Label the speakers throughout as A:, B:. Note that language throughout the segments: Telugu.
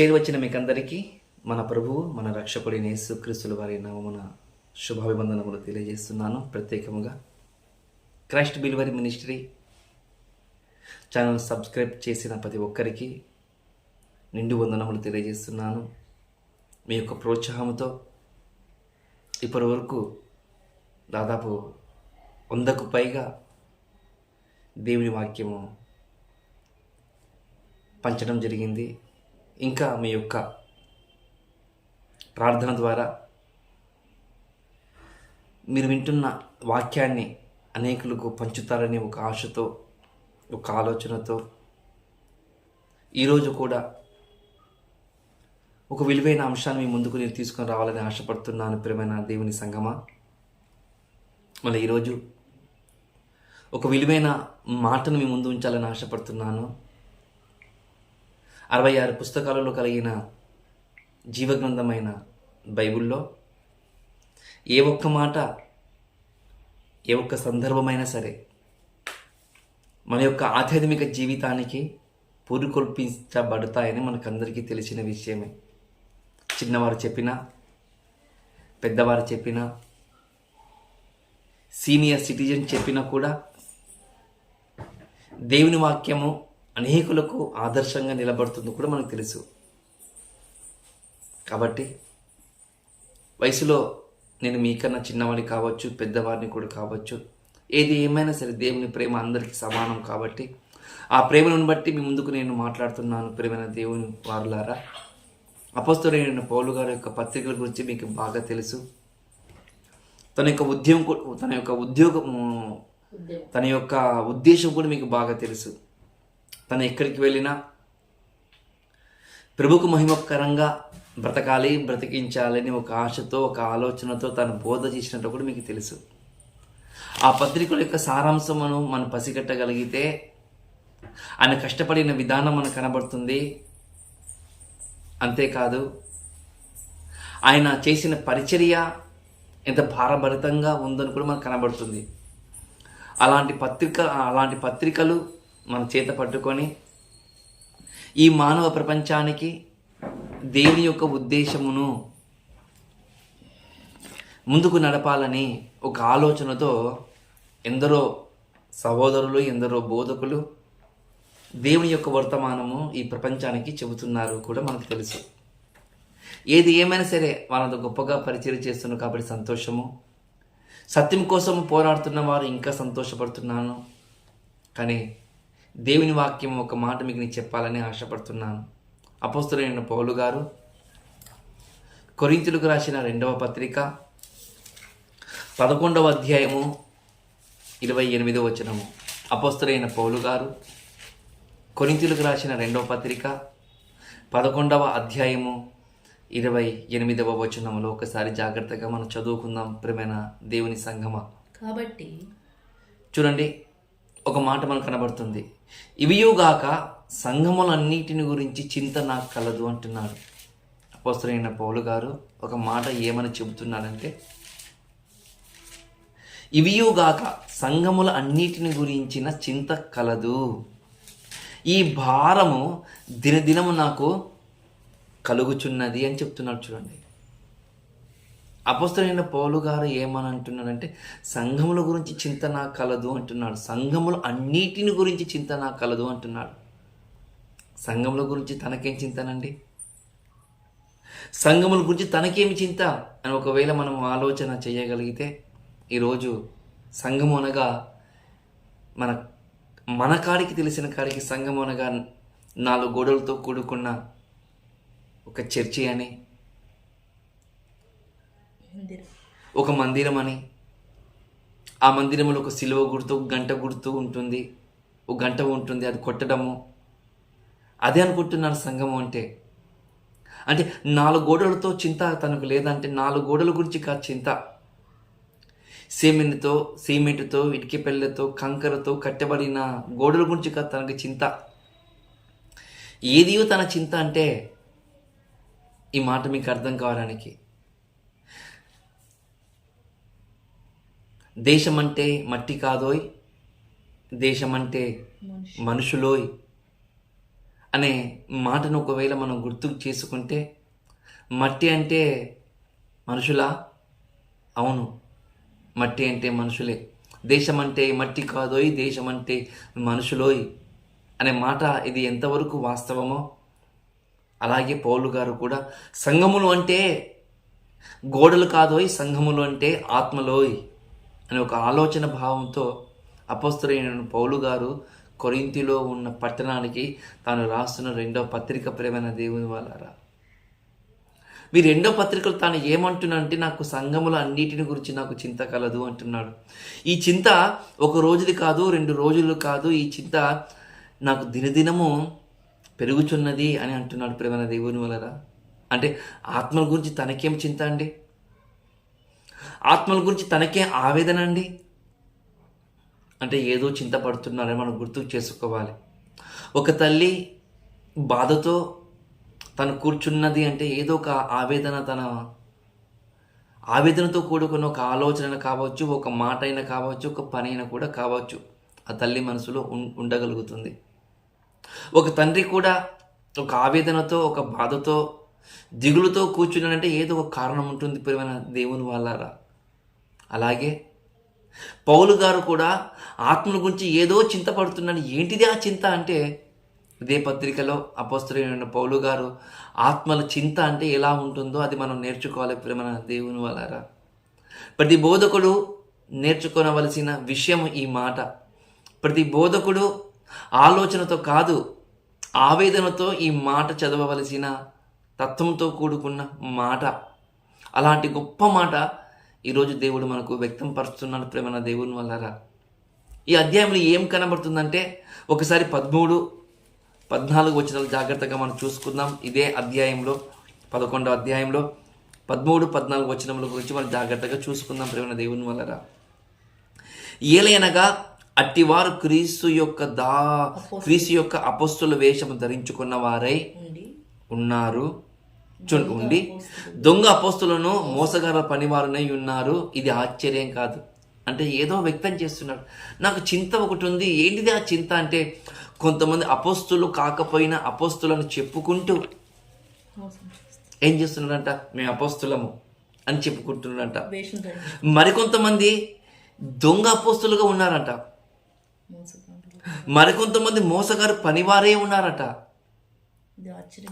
A: చేరువచ్చిన మీకందరికీ మన ప్రభువు మన రక్షకుడిని యేసుక్రీస్తుల వారి నామమున శుభాభివందనములు తెలియజేస్తున్నాను. ప్రత్యేకముగా Christ believery ministry channel subscribe చేసిన ప్రతి ఒక్కరికి నిండు వందనములు తెలియజేస్తున్నాను. మీ యొక్క ప్రోత్సాహంతో ఇప్పటి వరకు దాదాపు వందకు పైగా దేవుని వాక్యము పంచడం జరిగింది. ఇంకా మీ యొక్క ప్రార్థన ద్వారా మీరు వింటున్న వాక్యాన్ని అనేకులకు పంచుతారని ఒక ఆశతో ఒక ఆలోచనతో ఈరోజు కూడా ఒక విలువైన అంశాన్ని మీ ముందుకు నేను తీసుకొని రావాలని ఆశపడుతున్నాను ప్రియమైన దేవుని సంగమా. మళ్ళీ ఈరోజు ఒక విలువైన మాటను మీ ముందు ఉంచాలని ఆశపడుతున్నాను. అరవై ఆరు పుస్తకాలలో కలిగిన జీవగ్రంథమైన బైబిల్లో ఏ ఒక్క మాట ఏ ఒక్క సందర్భమైనా సరే మన యొక్క ఆధ్యాత్మిక జీవితానికి పూరుకొల్పించబడతాయని మనకందరికీ తెలిసిన విషయమే. చిన్నవారు చెప్పినా పెద్దవారు చెప్పినా సీనియర్ సిటిజన్ చెప్పినా కూడా దేవుని వాక్యము అనేకులకు ఆదర్శంగా నిలబడుతుంది కూడా మనకు తెలుసు. కాబట్టి వయసులో నేను మీకన్నా చిన్నవాడిని కావచ్చు పెద్దవారిని కూడా కావచ్చు ఏది ఏమైనా సరే దేవుని ప్రేమ అందరికీ సమానం కాబట్టి ఆ ప్రేమను బట్టి మీ ముందుకు నేను మాట్లాడుతున్నాను ప్రేమైన దేవుని వారులారా. అపస్తుడైన పౌలు గారి యొక్క పత్రికల గురించి మీకు బాగా తెలుసు. తన యొక్క ఉద్యమం కూ- తన యొక్క ఉద్యోగం తన యొక్క ఉద్దేశం కూడా మీకు బాగా తెలుసు. తను ఎక్కడికి వెళ్ళినా ప్రభుకు మహిమకరంగా బ్రతకాలి బ్రతికించాలని ఒక ఆశతో ఒక ఆలోచనతో తను బోధ చేసినట్టు కూడా మీకు తెలుసు. ఆ పత్రికల యొక్క సారాంశమును మనం పసిగట్టగలిగితే ఆయన కష్టపడిన విధానం మనకు కనబడుతుంది. అంతేకాదు ఆయన చేసిన పరిచర్య ఎంత భారభరితంగా ఉందని కూడా మనకు కనబడుతుంది. అలాంటి పత్రిక అలాంటి పత్రికలు మన చేత పట్టుకొని ఈ మానవ ప్రపంచానికి దేవుని యొక్క ఉద్దేశమును ముందుకు నడపాలని ఒక ఆలోచనతో ఎందరో సహోదరులు ఎందరో బోధకులు దేవుని యొక్క వర్తమానము ఈ ప్రపంచానికి చెబుతున్నారు కూడా మనకు తెలుసు. ఏది ఏమైనా సరే వాళ్ళంత గొప్పగా పరిచయం చేస్తున్నారు కాబట్టి సంతోషము. సత్యం కోసం పోరాడుతున్న వారు ఇంకా సంతోషపడుతున్నాను. కానీ దేవుని వాక్యం ఒక మాట మీకు నేను చెప్పాలని ఆశపడుతున్నాను. అపోస్తులైన పౌలు గారు కొరింతులకు రాసిన రెండవ పత్రిక పదకొండవ అధ్యాయము ఇరవై ఎనిమిదవ వచనము. అపోస్తులైన పౌలు గారు కొరింతులకు రాసిన రెండవ పత్రిక పదకొండవ అధ్యాయము ఇరవై ఎనిమిదవ వచనములో ఒకసారి జాగ్రత్తగా మనం చదువుకుందాం ప్రియమైన దేవుని సంగమ
B: కాబట్టి
A: చూడండి ఒక మాట మనకు కనబడుతుంది. ఇవియుగాక సంఘములన్నిటిని గురించి చింత నాకు కలదు అంటున్నాడు. అపోసరైన పౌలు గారు ఒక మాట ఏమని చెబుతున్నాడంటే ఇవియుగాక సంఘముల అన్నిటిని గురించిన చింత కలదు. ఈ భారము దినదినము నాకు కలుగుచున్నది అని చెప్తున్నాడు చూడండి. అపస్తులైన పౌలు గారు ఏమని అంటున్నాడంటే సంఘముల గురించి చింత నాకు కలదు అంటున్నాడు. సంఘములు అన్నిటిని గురించి చింత నాకు కలదు అంటున్నాడు. సంఘముల గురించి తనకేం చింతనండి? సంఘముల గురించి తనకేమి చింత? అని ఒకవేళ మనం ఆలోచన చేయగలిగితే ఈరోజు సంఘము అనగా మన మన కాడికి తెలిసిన కాడికి సంఘం అనగా నాలుగు గోడలతో కూడుకున్న ఒక చర్చి అని ఒక మందిరం అని. ఆ మందిరంలో ఒక సిలువ గుర్తు ఒక గంట గుర్తు ఉంటుంది. ఒక గంట ఉంటుంది అది కొట్టడము. అదే అనుకుంటున్నారు సంఘము అంటే. అంటే నాలుగు గోడలతో చింత తనకు లేదంటే నాలుగు గోడల గురించి కాదు చింత. సిమెంట్తో సిమెంట్తో ఇటుక పెళ్ళతో కంకరతో కట్టబడిన గోడల గురించి కాదు తనకి చింత. ఏదియో తన చింత అంటే ఈ మాట మీకు అర్థం కావడానికి. దేశమంటే మట్టి కాదోయ్ దేశమంటే
B: మనిషి
A: మనుషులోయ్ అనే మాటను ఒకవేళ మనం గుర్తుకు చేసుకుంటే మట్టి అంటే మనుషులా? అవును. మట్టి అంటే మనుషులే. దేశం అంటే మట్టి కాదోయ్ దేశం అంటే మనుషులోయ్ అనే మాట ఇది ఎంతవరకు వాస్తవమో? అలాగే పౌలు గారు కూడా సంఘములు అంటే గోడలు కాదోయ్ సంఘములు అంటే ఆత్మలోయ్. అనే ఒక ఆలోచన భావంతో అపస్తులైన పౌలు గారు కొరింతిలో ఉన్న పట్టణానికి తాను రాస్తున్న రెండో పత్రిక ప్రేమైన దేవుని వాళ్ళారా మీ రెండో పత్రికలు తాను ఏమంటున్నానంటే నాకు సంఘముల అన్నిటిని గురించి నాకు చింత కలదు అంటున్నాడు. ఈ చింత ఒక రోజుది కాదు రెండు రోజులు కాదు ఈ చింత నాకు దినదినము పెరుగుచున్నది అని అంటున్నాడు ప్రేమైన దేవుని వలరా. అంటే ఆత్మల గురించి తనకేం చింత అండి? ఆత్మల గురించి తనకే ఆవేదన అండి? అంటే ఏదో చింతపడుతున్నారని మనం గుర్తుకు చేసుకోవాలి. ఒక తల్లి బాధతో తను కూర్చున్నది అంటే ఏదో ఒక ఆవేదన తన ఆవేదనతో కూడుకున్న ఒక ఆలోచన కావచ్చు ఒక మాట అయినా కావచ్చు ఒక పని అయినా కూడా కావచ్చు ఆ తల్లి మనసులో ఉం- ఉండగలుగుతుంది. ఒక తండ్రి కూడా ఒక ఆవేదనతో ఒక బాధతో దిగులుతో కూర్చున్నాడంటే ఏదో ఒక కారణం ఉంటుంది ప్రేమ దేవుని వాళ్ళారా అలాగే పౌలు గారు కూడా ఆత్మల గురించి ఏదో చింతపడుతున్నాడు ఏంటిది ఆ చింత అంటే? ఇదే పత్రికలో అపస్తులైన పౌలు గారు ఆత్మల చింత అంటే ఎలా ఉంటుందో అది మనం నేర్చుకోవాలి ప్రేమ దేవుని వాళ్ళారా ప్రతి బోధకుడు నేర్చుకోవలసిన విషయం ఈ మాట. ప్రతి బోధకుడు ఆలోచనతో కాదు ఆవేదనతో ఈ మాట చదవవలసిన తత్వంతో కూడుకున్న మాట. అలాంటి గొప్ప మాట ఈరోజు దేవుడు మనకు వ్యక్తం పరుస్తున్నాడు ప్రేమన దేవుని వల్లరా. ఈ అధ్యాయంలో ఏం కనబడుతుందంటే ఒకసారి పదమూడు పద్నాలుగు వచనాలు జాగ్రత్తగా మనం చూసుకుందాం. ఇదే అధ్యాయంలో పదకొండవ అధ్యాయంలో పదమూడు పద్నాలుగు వచనముల గురించి మనం జాగ్రత్తగా చూసుకుందాం ప్రేమ దేవుని వల్లరా. ఏలైనగా అట్టివారు క్రీస్తు యొక్క దా క్రీస్తు యొక్క అపస్తుల వేషము ధరించుకున్న వారై ఉన్నారు. ఉండి దొంగ అపోస్తులను మోసగార పనివారునై ఉన్నారు. ఇది ఆశ్చర్యం కాదు. అంటే ఏదో వ్యక్తం చేస్తున్నాడు. నాకు చింత ఒకటి ఉంది. ఏంటిది ఆ చింత అంటే కొంతమంది అపోస్తులు కాకపోయినా అపోస్తులను చెప్పుకుంటూ. ఏం చేస్తున్నాడంట? మేము అపోస్తులము అని చెప్పుకుంటున్నాడంట. మరికొంతమంది దొంగ అపోస్తులుగా ఉన్నారంట. మరికొంతమంది మోసగారు పనివారే ఉన్నారట.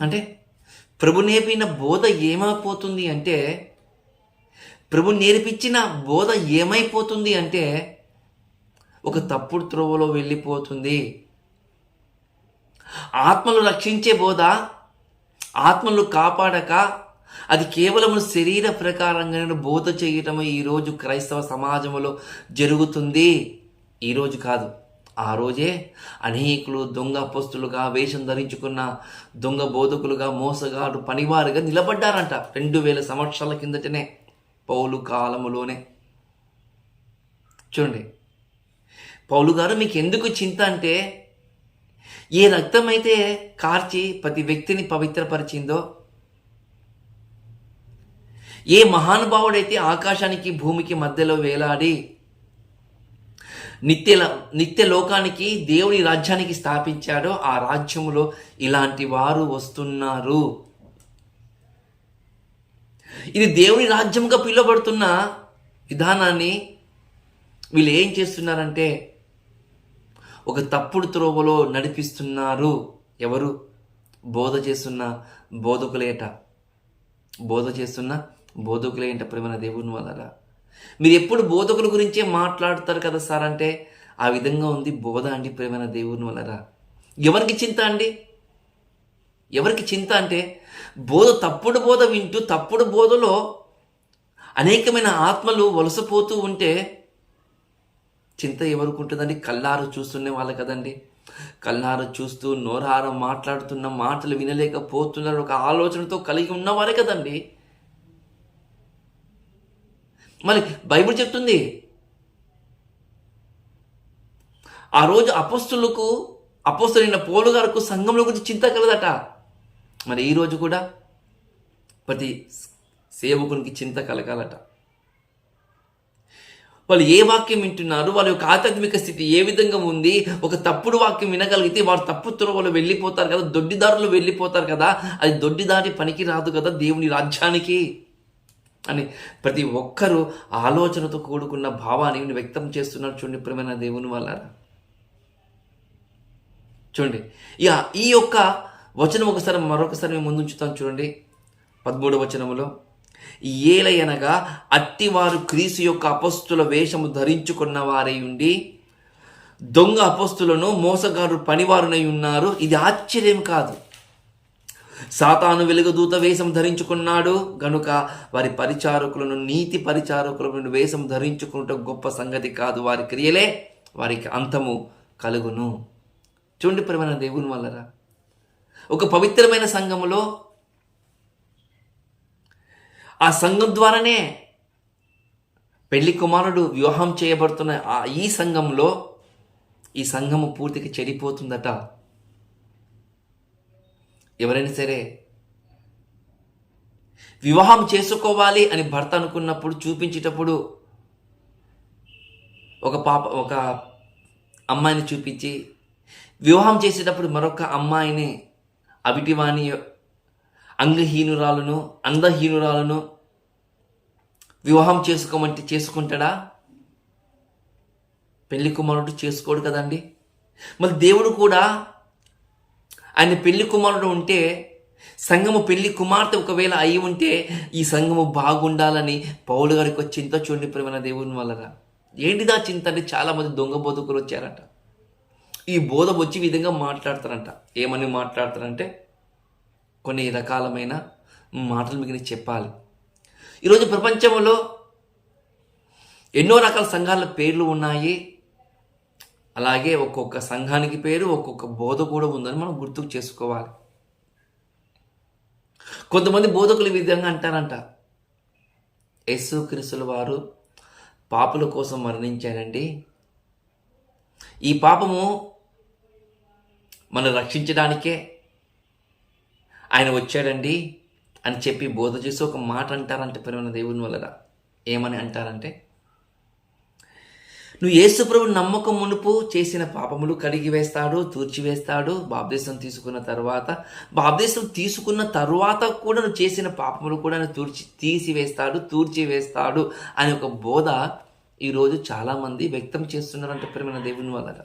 A: అంటే ప్రభు నేర్పిన బోధ ఏమైపోతుంది అంటే ప్రభు నేర్పించిన బోధ ఏమైపోతుంది అంటే ఒక తప్పుడు త్రోవలో వెళ్ళిపోతుంది. ఆత్మలు రక్షించే బోధ ఆత్మలు కాపాడక అది కేవలం శరీర ప్రకారంగా బోధ చేయటం ఈరోజు క్రైస్తవ సమాజంలో జరుగుతుంది. ఈరోజు కాదు. ఆ రోజే అనేకులు దొంగ పోస్తులుగా వేషం ధరించుకున్న దొంగ బోధకులుగా మోసగాడు పనివారుగా నిలబడ్డారంట రెండు వేల సంవత్సరాల కిందటనే పౌలు కాలములోనే. చూడండి పౌలు గారు మీకు ఎందుకు చింత అంటే ఏ రక్తం అయితే కార్చి ప్రతి వ్యక్తిని పవిత్రపరిచిందో ఏ మహానుభావుడైతే ఆకాశానికి భూమికి మధ్యలో వేలాడి నిత్య నిత్య లోకానికి దేవుని రాజ్యానికి స్థాపించాడో ఆ రాజ్యములో ఇలాంటి వారు వస్తున్నారు. ఇది దేవుని రాజ్యంగా పిలువబడుతున్న విధానాన్ని వీళ్ళు ఏం చేస్తున్నారంటే ఒక తప్పుడు త్రోవలో నడిపిస్తున్నారు. ఎవరు? బోధ చేస్తున్న బోధకులేట బోధ చేస్తున్న బోధకులేంట ప్రేమ దేవుని వలరా మీరు ఎప్పుడు బోధకుల గురించే మాట్లాడతారు కదా సార్ అంటే ఆ విధంగా ఉంది బోధ అండి ప్రేమ దేవుని వలన ఎవరికి చింత అండి? ఎవరికి చింత అంటే బోధ తప్పుడు బోధ వింటూ తప్పుడు బోధలో అనేకమైన ఆత్మలు వలసపోతూ ఉంటే చింత ఎవరికి ఉంటుందండి? కల్లారు చూస్తుండే వాళ్ళు కదండి. కల్లారు చూస్తూ నోరారం మాట్లాడుతున్న మాటలు వినలేకపోతున్నారు. ఒక ఆలోచనతో కలిగి ఉన్నవారే కదండి. మరి బైబిల్ చెప్తుంది. ఆ రోజు అపస్తులకు అపస్తులైన పోలు గారికి సంఘంలో గురించి చింత కలదట. మరి ఈ రోజు కూడా ప్రతి సేవకునికి చింత కలగాలట. వాళ్ళు ఏ వాక్యం వింటున్నారు? వాళ్ళ యొక్క ఆధ్యాత్మిక స్థితి ఏ విధంగా ఉంది? ఒక తప్పుడు వాక్యం వినగలిగితే వారు తప్పు త్రోవలో వెళ్ళిపోతారు కదా దొడ్డిదారులు వెళ్ళిపోతారు కదా. అది దొడ్డిదారి పనికి రాదు కదా దేవుని రాజ్యానికి. అని ప్రతి ఒక్కరూ ఆలోచనతో కూడుకున్న భావాన్ని వ్యక్తం చేస్తున్నారు చూడండి ప్రేమైన దేవుని వల్ల చూడండి ఇక ఈ యొక్క వచనం ఒకసారి మరొకసారి మేము ముందు ఉంచుతాం చూడండి. పదమూడు వచనములో ఏలయనగా అట్టివారు క్రీసు యొక్క అపస్తుల వేషము ధరించుకున్న వారై ఉండి దొంగ అపస్తులను మోసగారు పనివారునై ఉన్నారు. ఇది ఆశ్చర్యం కాదు. సాతాను వెలుగుదూత వేషం ధరించుకున్నాడు. గనుక వారి పరిచారకులను నీతి పరిచారకులను వేషం ధరించుకుంటే గొప్ప సంగతి కాదు. వారి క్రియలే వారికి అంతము కలుగును. చూడండి ప్రేమైన దేవుని వల్లరా. ఒక పవిత్రమైన సంఘములో ఆ సంఘం ద్వారానే పెళ్ళి కుమారుడు వివాహం చేయబడుతున్న ఆ ఈ సంఘంలో ఈ సంఘము పూర్తిగా చెడిపోతుందట. ఎవరైనా సరే వివాహం చేసుకోవాలి అని భర్త అనుకున్నప్పుడు చూపించేటప్పుడు ఒక పాప ఒక అమ్మాయిని చూపించి వివాహం చేసేటప్పుడు మరొక అమ్మాయిని అవిటివాణి అంగహీనురాలను అందహీనురాలను వివాహం చేసుకోమంటే చేసుకుంటాడా? పెళ్ళి కుమారుడు చేసుకోడు కదండి. మరి దేవుడు కూడా ఆయన పెళ్ళి కుమారుడు ఉంటే సంఘము పెళ్ళి కుమార్తె ఒకవేళ అయి ఉంటే ఈ సంఘము బాగుండాలని పౌలు గారికి ఒక చింత చూడండి ప్రేమ దేవుని వల్లరా ఏంటిదా చింత అంటే చాలామంది దొంగ బోధకులు వచ్చారట. ఈ బోధ వచ్చి విధంగా మాట్లాడతారంట. ఏమని మాట్లాడతారంటే కొన్ని రకాలమైన మాటలు మీకు నేను చెప్పాలి. ఈరోజు ప్రపంచంలో ఎన్నో రకాల సంఘాల పేర్లు ఉన్నాయి. అలాగే ఒక్కొక్క సంఘానికి పేరు ఒక్కొక్క బోధ కూడా ఉందని మనం గుర్తుకు చేసుకోవాలి. కొంతమంది బోధకులు ఈ విధంగా అంటారంట. యేసు క్రీస్తుల వారు పాపుల కోసం మరణించారండి. ఈ పాపము మనం రక్షించడానికే ఆయన వచ్చాడండి అని చెప్పి బోధ చేసి ఒక మాట అంటారంటే పరిమణ దేవుని వల్ల ఏమని అంటారంటే నువ్వు యేసుప్రభు నమ్మకం మునుపు చేసిన పాపములు కడిగి వేస్తాడు తూర్చివేస్తాడు బాప్దేశం తీసుకున్న తర్వాత బాప్దేశం తీసుకున్న తర్వాత కూడా నువ్వు చేసిన పాపములు కూడా తూర్చి తీసివేస్తాడు తూర్చివేస్తాడు అనే ఒక బోధ ఈరోజు చాలామంది వ్యక్తం చేస్తున్నారు అంటే ప్రేమ దేవుని వలన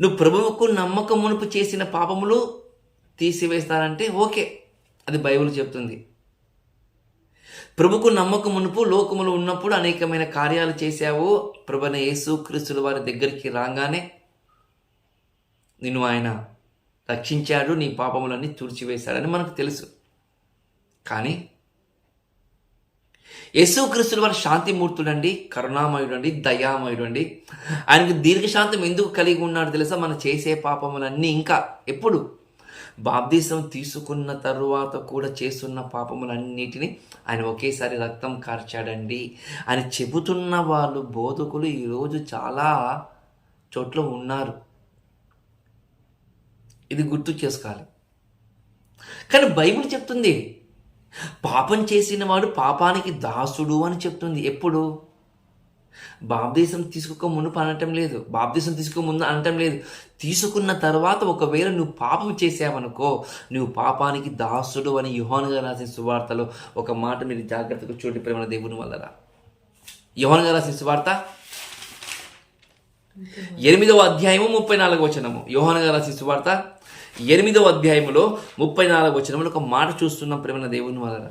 A: నువ్వు ప్రభువుకు నమ్మకం మునుపు చేసిన పాపములు తీసివేస్తానంటే ఓకే అది బైబిల్ చెప్తుంది. ప్రభుకు నమ్మకం మునుపు లోకములు ఉన్నప్పుడు అనేకమైన కార్యాలు చేశావు. ప్రభున యేసు క్రీస్తుల వారి దగ్గరికి రాగానే నిన్ను ఆయన రక్షించాడు నీ పాపములన్నీ తుడిచివేశాడని మనకు తెలుసు. కానీ యేసుక్రీస్తుల వారి శాంతిమూర్తుడండి కరుణామయుడండి దయామయుడండి. ఆయనకు దీర్ఘశాంతం ఎందుకు కలిగి ఉన్నాడు తెలుసా? మనం చేసే పాపములన్నీ ఇంకా ఎప్పుడు బాప్తీసం తీసుకున్న తరువాత కూడా చేస్తున్న పాపములన్నిటిని ఆయన ఒకేసారి రక్తం కార్చాడండి. అని చెబుతున్న వాళ్ళు బోధకులు ఈరోజు చాలా చోట్ల ఉన్నారు. ఇది గుర్తు చేసుకోవాలి. కానీ బైబిల్ చెప్తుంది పాపం చేసిన వాడు పాపానికి దాసుడు అని చెప్తుంది. ఎప్పుడు? బాప్దేశం తీసుకోక మునుపు అనటం లేదు. బాప్దేశం తీసుకోక ముందు అనటం లేదు. తీసుకున్న తర్వాత ఒకవేళ నువ్వు పాపం చేసావనుకో నువ్వు పాపానికి దాసుడు అని యుహాన్ రాసిన సువార్తలో ఒక మాట మీరు జాగ్రత్తగా చూడండి ప్రేమ దేవుని వల్లరా యుహాన్ రాసిన సువార్త ఎనిమిదవ అధ్యాయము ముప్పై నాలుగు వచనము. యోహాన్ రాసిన సువార్త ఎనిమిదవ అధ్యాయములో ముప్పై నాలుగు వచనములు ఒక మాట చూస్తున్నాం ప్రేమ దేవుని వలన.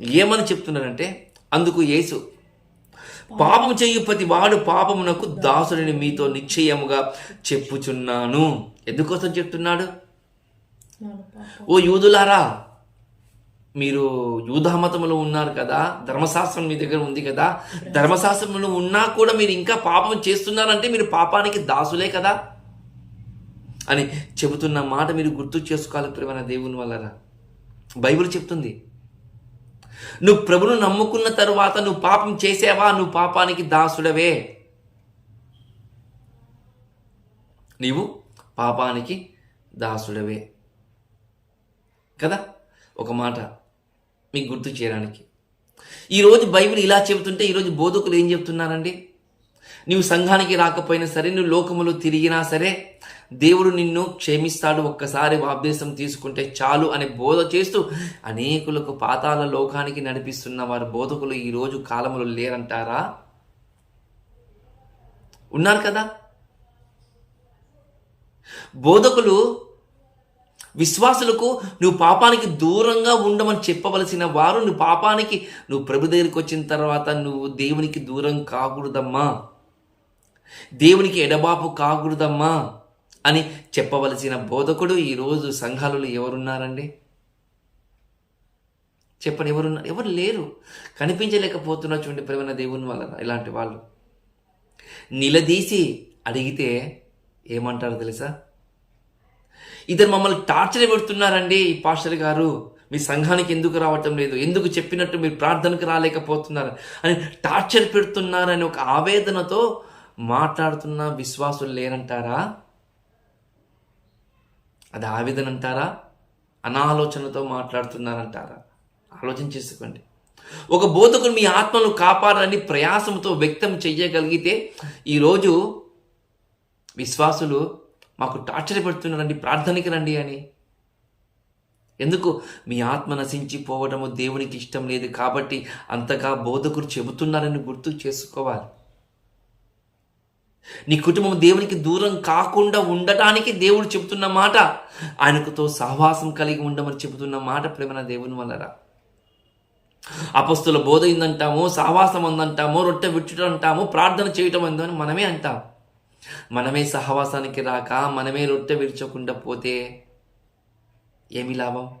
A: ఏమని చెప్తున్నారంటే అందుకు యేసు పాపం చేయు ప్రతి వాడు పాపమునకు దాసుడిని మీతో నిశ్చయముగా చెప్పుచున్నాను. ఎందుకోసం చెప్తున్నాడు? ఓ యూదులారా మీరు యూధామతంలో ఉన్నారు కదా ధర్మశాస్త్రం మీ దగ్గర ఉంది కదా ధర్మశాస్త్రంలో ఉన్నా కూడా మీరు ఇంకా పాపం చేస్తున్నారంటే మీరు పాపానికి దాసులే కదా? అని చెబుతున్న మాట మీరు గుర్తు చేసుకోవాలి ప్రేమ దేవుని వలన. బైబిల్ చెప్తుంది నువ్వు ప్రభును నమ్ముకున్న తరువాత నువ్వు పాపం చేసావా? నువ్వు పాపానికి దాసుడవే. నీవు పాపానికి దాసుడవే. కదా? ఒక మాట మీకు గుర్తు చేయడానికి. ఈరోజు బైబిల్ ఇలా చెబుతుంటే ఈరోజు బోధకులు ఏం చెప్తున్నారండి? నీవు సంఘానికి రాకపోయినా సరే నువ్వు లోకములు తిరిగినా సరే దేవుడు నిన్ను క్షమిస్తాడు. ఒక్కసారి బాప్దేశం తీసుకుంటే చాలు అనే బోధ చేస్తూ అనేకులకు పాతాల లోకానికి నడిపిస్తున్న వారు బోధకులు ఈరోజు కాలంలో లేరంటారా? ఉన్నారు కదా? బోధకులు విశ్వాసులకు నువ్వు పాపానికి దూరంగా ఉండమని చెప్పవలసిన వారు నువ్వు పాపానికి నువ్వు ప్రభు దగ్గరికి వచ్చిన తర్వాత నువ్వు దేవునికి దూరం కాకూడదమ్మా. దేవునికి ఎడబాపు కాకూడదమ్మా అని చెప్పవలసిన బోధకుడు ఈరోజు సంఘాలలో ఎవరున్నారండి? చెప్పండి ఎవరున్నారు ఎవరు లేరు. కనిపించలేకపోతున్నా చూడండి ప్రేమ దేవుని వలన ఇలాంటి వాళ్ళు. నిలదీసి అడిగితే ఏమంటారు తెలుసా? ఇద్దరు మమ్మల్ని టార్చర్ పెడుతున్నారండి ఈ పాస్టర్ గారు. మీ సంఘానికి ఎందుకు రావటం లేదు? ఎందుకు చెప్పినట్టు మీరు ప్రార్థనకు రాలేకపోతున్నారు? అని టార్చర్ పెడుతున్నారని ఒక ఆవేదనతో మాట్లాడుతున్న విశ్వాసులు లేరంటారా? అది ఆవేదన అంటారా అనాలోచనతో మాట్లాడుతున్నారంటారా? ఆలోచన చేసుకోండి. ఒక బోధకుడు మీ ఆత్మను కాపాడాలని ప్రయాసంతో వ్యక్తం చేయగలిగితే ఈరోజు విశ్వాసులు మాకు టార్చర్ పెడుతున్నారండి ప్రార్థనకి రండి అని. ఎందుకు? మీ ఆత్మ నశించిపోవడము దేవునికి ఇష్టం లేదు కాబట్టి అంతగా బోధకుడు చెబుతున్నారని గుర్తు చేసుకోవాలి. నీ కుటుంబం దేవునికి దూరం కాకుండా ఉండటానికి దేవుడు చెబుతున్న మాట ఆయనకుతో సహవాసం కలిగి ఉండమని చెబుతున్న మాట ప్రేమన దేవుని వల్లరా అపస్తుల బోధ ఇందంటాము సహవాసం ఉందంటాము రొట్టె విచ్చుట అంటాము ప్రార్థన చేయటం ఉందని మనమే అంటాం. మనమే సహవాసానికి రాక మనమే రొట్టె విడిచకుండా పోతే ఏమి లాభం?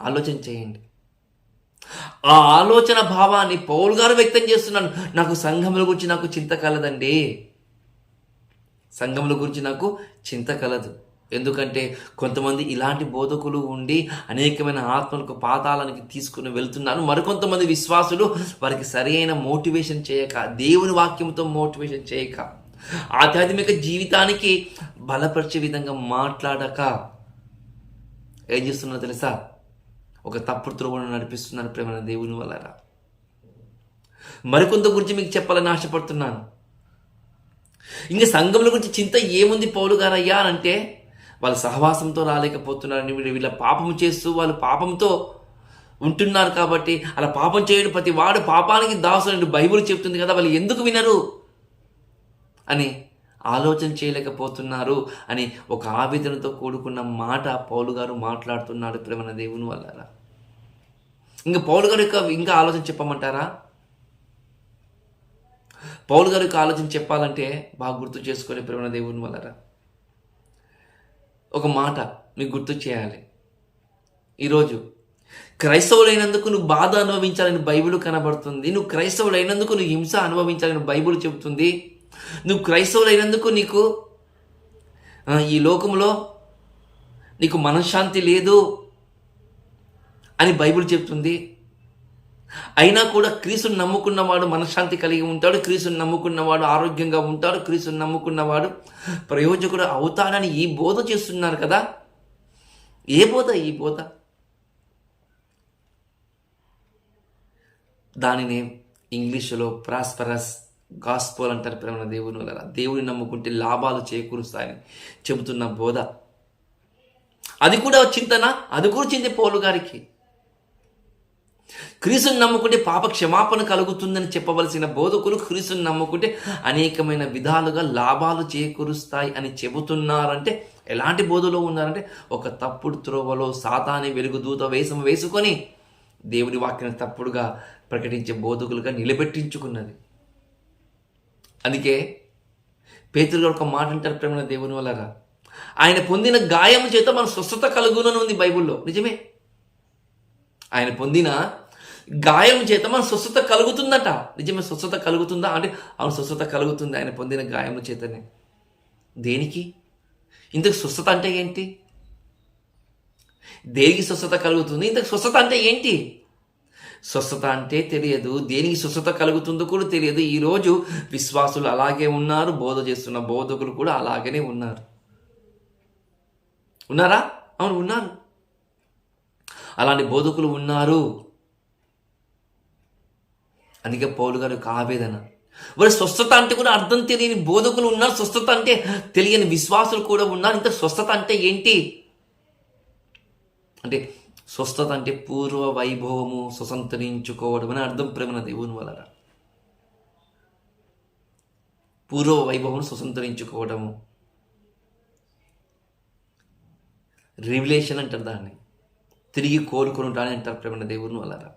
A: ఆలోచన చేయండి. ఆ ఆలోచన భావాన్ని పౌల్ గారు వ్యక్తం చేస్తున్నాను నాకు సంఘముల గురించి నాకు చింత కలదండి. సంఘముల గురించి నాకు చింత కలదు. ఎందుకంటే కొంతమంది ఇలాంటి బోధకులు ఉండి అనేకమైన ఆత్మలకు పాతాలనికి తీసుకుని వెళ్తున్నారు. మరికొంతమంది విశ్వాసులు వారికి సరైన మోటివేషన్ చేయక దేవుని వాక్యంతో మోటివేషన్ చేయక ఆధ్యాత్మిక జీవితానికి బలపరిచే విధంగా మాట్లాడక ఏం చేస్తున్నారు తెలుసా? ఒక తప్పుడు త్రోవను నడిపిస్తున్నారు ప్రేమ దేవుని వలరా మరికొంత గురించి మీకు చెప్పాలని ఆశపడుతున్నాను. ఇంకా సంఘముల గురించి చింత ఏముంది పౌలు గారయ్యా అని అంటే వాళ్ళు సహవాసంతో రాలేకపోతున్నారని వీళ్ళు వీళ్ళ పాపం చేస్తూ వాళ్ళు పాపంతో ఉంటున్నారు కాబట్టి అలా పాపం చేయడం ప్రతి వాడు పాపానికి దాసుడు బైబుల్ చెప్తుంది కదా వాళ్ళు ఎందుకు వినరు? అని ఆలోచన చేయలేకపోతున్నారు అని ఒక ఆవేదనతో కూడుకున్న మాట పౌలు గారు మాట్లాడుతున్నాడు ప్రేమన దేవుని వల్లరా ఇంకా పౌలు గారు యొక్క ఇంకా ఆలోచన చెప్పమంటారా? పౌలు గారు ఆలోచన చెప్పాలంటే బాగా గుర్తు చేసుకునే ప్రేమ దేవుని వల్లరా ఒక మాట మీకు గుర్తు చేయాలి. ఈరోజు క్రైస్తవులైనందుకు నువ్వు బాధ అనుభవించాలని బైబిల్ కనబడుతుంది. నువ్వు క్రైస్తవులైనందుకు నువ్వు హింస అనుభవించాలని బైబిల్ చెబుతుంది. నువ్వు క్రైస్తవులైనందుకు నీకు ఈ లోకంలో నీకు మనశ్శాంతి లేదు. అని బైబిల్ చెప్తుంది. అయినా కూడా క్రీసును నమ్ముకున్నవాడు మనశ్శాంతి కలిగి ఉంటాడు క్రీసును నమ్ముకున్నవాడు ఆరోగ్యంగా ఉంటాడు క్రీసును నమ్ముకున్నవాడు ప్రయోజకుడు అవుతాడని ఈ బోధ చేస్తున్నారు కదా. ఏ బోధ? ఈ బోధ. దానిని ఇంగ్లీషులో ప్రాస్పరస్ గాస్పోల్ అంటారు ప్రేమ దేవుని వల్ల దేవుని నమ్ముకుంటే లాభాలు చేకూరుస్తాయని చెబుతున్న బోధ. అది కూడా చింతన అది కూడా చింది పౌలు గారికి క్రీస్తుని నమ్ముకుంటే పాప క్షమాపణ కలుగుతుందని చెప్పవలసిన బోధకులు క్రీస్తుని నమ్ముకుంటే అనేకమైన విధాలుగా లాభాలు చేకూరుస్తాయి అని చెబుతున్నారంటే ఎలాంటి బోధలో ఉన్నారంటే ఒక తప్పుడు త్రోవలో సాతాని వెలుగు దూత వేషం వేసుకొని దేవుని వాక్యం తప్పుడుగా ప్రకటించే బోధకులుగా నిలబెట్టించుకున్నది. అందుకే పేతురు ఒక మాట అంటారు ప్రేమ దేవుని వల్ల ఆయన పొందిన గాయం చేత మన స్వస్థత కలుగునని ఉంది బైబిల్లో. నిజమే. ఆయన పొందిన గాయం చేత మన స్వస్థత కలుగుతుందట. నిజమే స్వస్థత కలుగుతుందా? అంటే అవును స్వస్థత కలుగుతుంది. ఆయన పొందిన గాయం చేతనే. దేనికి? ఇంతకు స్వస్థత అంటే ఏంటి? దేనికి స్వస్థత కలుగుతుంది? ఇంతకు స్వస్థత అంటే ఏంటి? స్వస్థత అంటే తెలియదు. దేనికి స్వస్థత కలుగుతుందో కూడా తెలియదు. ఈరోజు విశ్వాసులు అలాగే ఉన్నారు. బోధ చేస్తున్న బోధకులు కూడా అలాగనే ఉన్నారు. ఉన్నారా? అవును ఉన్నారు. అలాంటి బోధకులు ఉన్నారు. అందుకే పౌలు గారు ఆవేదన. మరి స్వస్థత అంటే కూడా అర్థం తెలియని బోధకులు ఉన్నారు. స్వస్థత అంటే తెలియని విశ్వాసులు కూడా ఉన్నారు. ఇంత స్వస్థత అంటే ఏంటి? అంటే స్వస్థత అంటే పూర్వ వైభవము స్వసంతరించుకోవడం అని అర్థం ప్రేమన దేవుని వలన. పూర్వ వైభవం స్వతంత్రించుకోవడము రివిలేషన్ అంటారు దాన్ని. తిరిగి కోలుకొనుటాని అంటారు ప్రేమన దేవుని వలన.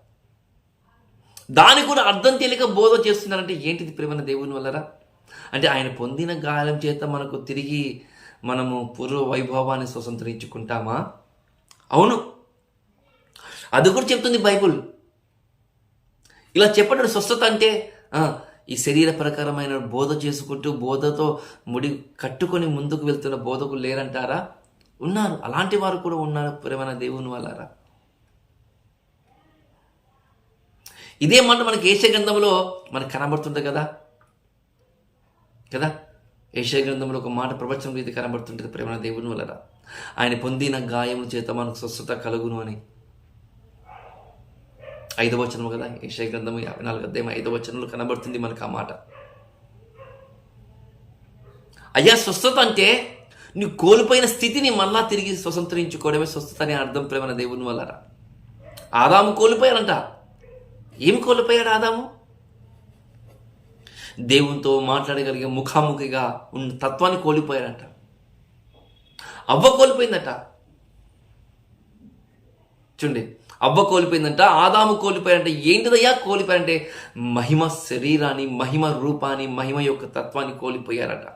A: దాని కూడా అర్థం తెలియక బోధ చేస్తున్నారంటే ఏంటిది ప్రేమన దేవుని వల్లరా? అంటే ఆయన పొందిన గాయం చేత మనకు తిరిగి మనము పూర్వ వైభవాన్ని స్వతంత్రించుకుంటామా? అవును. అది కూడా చెప్తుంది బైబుల్. ఇలా చెప్పడం స్వస్థత అంటే ఈ శరీర ప్రకారమైన బోధ చేసుకుంటూ బోధతో ముడి కట్టుకొని ముందుకు వెళ్తున్న బోధకులు లేరంటారా? ఉన్నారు. అలాంటి వారు కూడా ఉన్నారు ప్రేమన దేవుని వల్లరా? ఇదే మాట మనకి ఏష గ్రంథంలో మనకు కనబడుతుంది కదా? కదా? ఏష గ్రంథంలో ఒక మాట ప్రపంచం ఇది కనబడుతుంటుంది ప్రేమ దేవుని వలన. ఆయన పొందిన గాయము చేత మనకు స్వస్థత కలుగును అని. ఐదవ వచనం కదా? ఏషయ గ్రంథము యాభై నాలుగు అధ్యాయం ఐదవ వచనంలో కనబడుతుంది మనకు ఆ మాట. అయ్యా స్వస్థత అంటే నువ్వు కోల్పోయిన స్థితిని మళ్ళా తిరిగి స్వతంత్రించుకోవడమే స్వస్థత అని అర్థం ప్రేమ దేవుని వలన. ఆదాము కోల్పోయారంట. ఏమి కోల్పోయాడు ఆదాము? దేవునితో మాట్లాడగలిగే ముఖాముఖిగా ఉన్న తత్వాన్ని కోల్పోయాడంట. అవ్వ కోల్పోయిందట. చూడండి అవ్వ కోల్పోయిందంట ఆదాము కోల్పోయాడంట ఏంటిదయ్యా కోల్పోయారంటే మహిమ శరీరాన్ని మహిమ రూపాన్ని మహిమ యొక్క తత్వాన్ని కోల్పోయారట.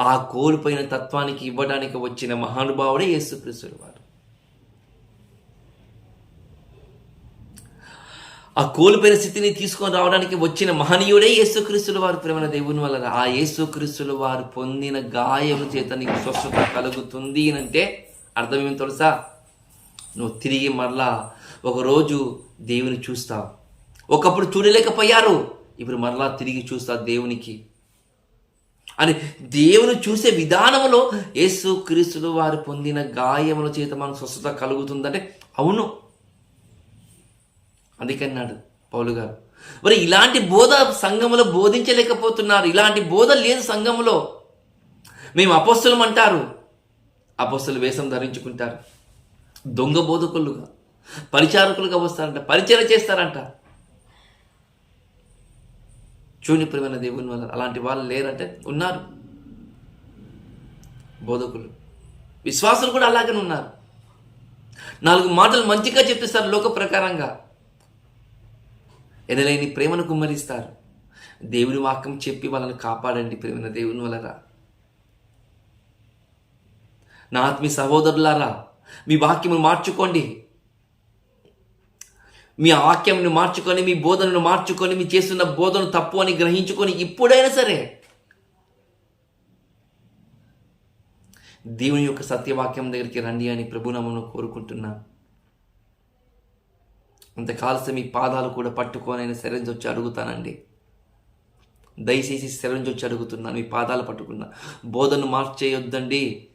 A: ఆ కోల్పోయిన తత్వానికి ఇవ్వడానికి వచ్చిన మహానుభావుడే యేసుక్రీస్తుడు వారు ఆ కోల్పోయిన స్థితిని తీసుకొని రావడానికి వచ్చిన మహనీయుడే యేసుక్రీస్తుల వారు. ప్రేమ దేవుని వల్ల ఆ యేసుక్రీస్తుల వారు పొందిన గాయము చేత నీకు స్వస్థత కలుగుతుంది అని అంటే అర్థం ఏమి తెలుసా? నువ్వు తిరిగి మరలా ఒకరోజు దేవుని చూస్తావు ఒకప్పుడు చూడలేకపోయారు ఇప్పుడు మరలా తిరిగి చూస్తా దేవునికి. అని దేవుని చూసే విధానంలో యేసు క్రీస్తులు వారు పొందిన గాయముల చేత మనకు స్వస్థత కలుగుతుందంటే అవును. అందుకన్నాడు పౌలు గారు. మరి ఇలాంటి బోధ సంఘంలో బోధించలేకపోతున్నారు. ఇలాంటి బోధ లేదు సంఘములో మేము అపస్సులం అంటారు. అపస్సులు వేషం ధరించుకుంటారు. దొంగ బోధకులుగా పరిచారకులుగా వస్తారంట పరిచయం చేస్తారంట. చూనిపరమైన దేవుని వల్ల అలాంటి వాళ్ళు లేరంటే ఉన్నారు. బోధకులు విశ్వాసులు కూడా అలాగనే ఉన్నారు. నాలుగు మాటలు మంచిగా చెప్పిస్తారు లోక ప్రకారంగా. ఎనలేని ప్రేమను కుమ్మరిస్తారు. దేవుని వాక్యం చెప్పి వాళ్ళని కాపాడండి ప్రేమ దేవుని వలరా నా ఆత్మీయ సహోదరులారా మీ వాక్యమును మార్చుకోండి. మీ వాక్యంను మార్చుకొని మీ బోధనను మార్చుకొని మీ చేస్తున్న బోధన తప్పు అని గ్రహించుకొని ఇప్పుడైనా సరే దేవుని యొక్క సత్యవాక్యం దగ్గరికి రండి అని ప్రభునామను కోరుకుంటున్నాను అంతకాల్సి మీ పాదాలు కూడా పట్టుకోనైనా శరించి వచ్చి అడుగుతానండి. దయచేసి శరించి వచ్చి అడుగుతున్నాను మీ పాదాలు పట్టుకున్నా. బోధను మార్చేయొద్దండి.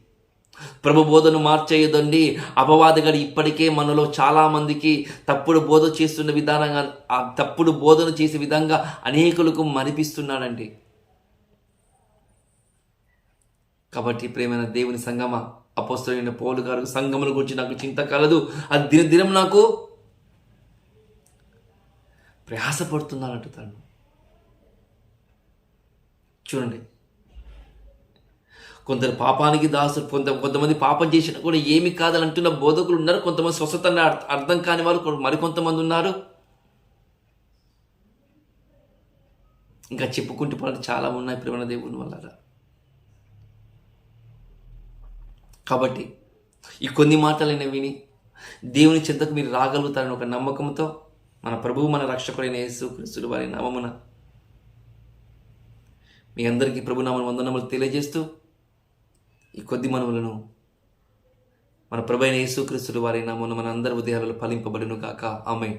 A: ప్రభు బోధను మార్చేయొద్దండి. అపవాదగాడు ఇప్పటికే మనలో చాలామందికి తప్పుడు బోధ చేస్తున్న విధానంగా ఆ తప్పుడు బోధన చేసే విధంగా అనేకులకు మరిపిస్తున్నాడండి. కాబట్టి ప్రేమైన దేవుని సంగమ అపోస్తులైన పౌలు గారు సంగముల గురించి నాకు చింత కలదు. అది దినదినం నాకు ప్రయాసపడుతున్నానంట తను. చూడండి. కొందరు పాపానికి దాసులు కొంత కొంతమంది పాపం చేసినా కూడా ఏమి కాదని అంటున్న బోధకులు ఉన్నారు. కొంతమంది స్వస్థత అర్థం కాని వారు మరికొంతమంది ఉన్నారు. ఇంకా చెప్పుకుంటూ పనులు చాలా ఉన్నాయి ప్రేమ దేవుని వల్ల కాబట్టి ఈ కొన్ని మాటలైన విని దేవుని చెంతకు మీరు రాగలుగుతారని ఒక నమ్మకంతో మన ప్రభువు మన రక్షకుడైన యేసు క్రీస్తుడు వారి నామమున. మీ అందరికీ ప్రభు నామన వందనములు తెలియజేస్తూ ఈ కొద్ది మనములను మన ప్రభు అయిన యేసు క్రీస్తుడు వారి నామమున మన అందరి ఉదయాలలో ఫలింపబడును కాక ఆమె